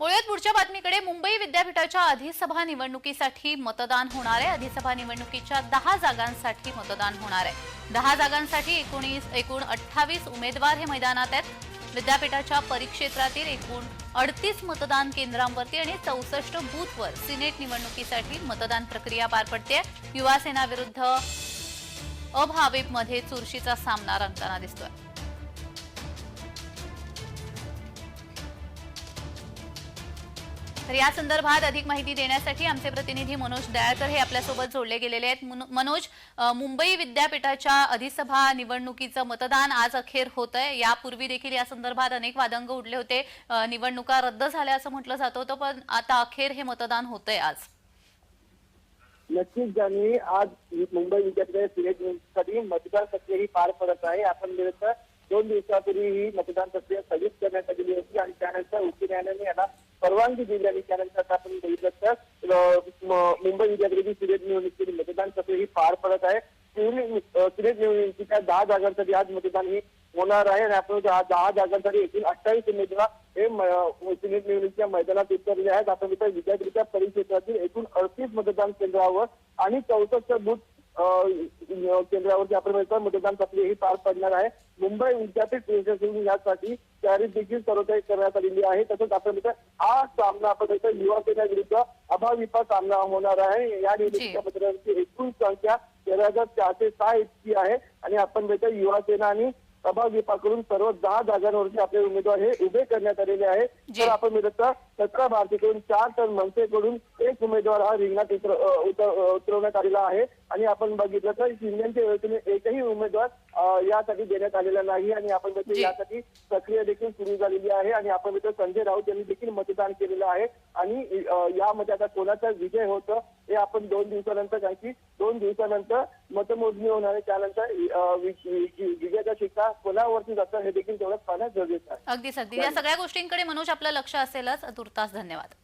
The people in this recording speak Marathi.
वळूयात पुढच्या बातमीकडे मुंबई विद्यापीठाच्या अधिसभा निवडणुकीसाठी मतदान होणार आहे. अधिसभा निवडणुकीच्या दहा जागांसाठी मतदान होणार आहे. दहा जागांसाठी एकोणीस एकूण अठ्ठावीस उमेदवार हे मैदानात आहेत. विद्यापीठाच्या परिक्षेत्रातील एकूण अडतीस मतदान केंद्रांवरती आणि चौसष्ट बूथवर सिनेट निवडणुकीसाठी मतदान प्रक्रिया पार पडते. युवासेना विरुद्ध अभाविपमध्ये चुरशीचा सामना रंगताना दिसतोय. तर या संदर्भात अधिक माहिती देण्यासाठी आमचे प्रतिनिधी मनोज दयाळकर हे आपल्यासोबत जोडले गेलेले आहेत. मनोज मुंबई विद्यापीठाच्या अधिसभा निवडणुकीचं मतदान आज अखेर होत आहे यापूर्वी देखील या संदर्भात अनेक वादंग उडले होते. निवडणुका रद्द झाल्या असं म्हटलं जात होतं पण आता अखेर हे मतदान होतंय आज. नक्कीच ज्यांनी आज मुंबई विद्यापीठाच्या मतदान प्रक्रिया ही पार पडत आहे. आपण दोन दिवसापूर्वी ही मतदान प्रक्रिया स्थगित करण्यात आलेली होती आणि त्यानंतर उच्च न्यायालयाने याला परवानगी दिल्याने त्यानंतर आपण बघितलं तर मुंबई विद्यापीठाची सिलेक्ट निवडणुकीतील मतदान प्रक्रिया ही पार पडत आहे. सिलेट निवडणुकीच्या दहा जागांसाठी आज मतदान ही होणार आहे आणि आपण दहा जागांसाठी एकूण अठ्ठावीस उमेदवार हे सिलेट सिनेट निवडणुकीच्या मैदानात उतरले आहेत. आपण इथं विद्यापीठाच्या परिक्षेत्रातील एकूण अडतीस मतदान केंद्रावर आणि चौसष्ट बूथ केंद्रावरती आपण मतदान प्रक्रिया ही पार पडणार आहे. मुंबई विद्यापीठ यासाठी तयारी देखील सर्वतरी करण्यात आलेली आहे. तसंच आपण हा सामना आपण युवा सेना विरुद्ध अभाविपा सामना होणार आहे. या निवडणुकीच्या मतदारांची एकूण संख्या तेरा हजार चारशे सहा इतकी आहे. आणि आपण युवा सेना आणि विभागाकडून सर्व दहा जागांवरती आपले उमेदवार हे उभे करण्यात आलेले आहे जी. तर आपण म्हणत सतरा भारतीकडून चार तर मनसेकडून एक उमेदवार हा रिंगणात उतर- उतरवण्यात आलेला आहे आणि आपण बघितलं तर शिंदेच्या वतीने एकही उमेदवार यासाठी देण्यात आलेला नाही आणि आपण जी. यासाठी प्रक्रिया देखील सुरू झालेली आहे आणि आपण म्हणतो संजय राऊत यांनी देखील मतदान केलेलं आहे आणि यामध्ये आता कोणाचा विजय होतं हे आपण दोन दिवसानंतर की दोन दिवसानंतर मतमोजणी होणार आहे. त्यानंतर अ, विजयाचा शिक्का कोणावरती जातात. हे देखील तेवढं पाहण्यात गरजेचं आहे. अगदीच अगदी या सगळ्या गोष्टींकडे मनोज आपलं लक्ष असेलच. तुर्तास धन्यवाद.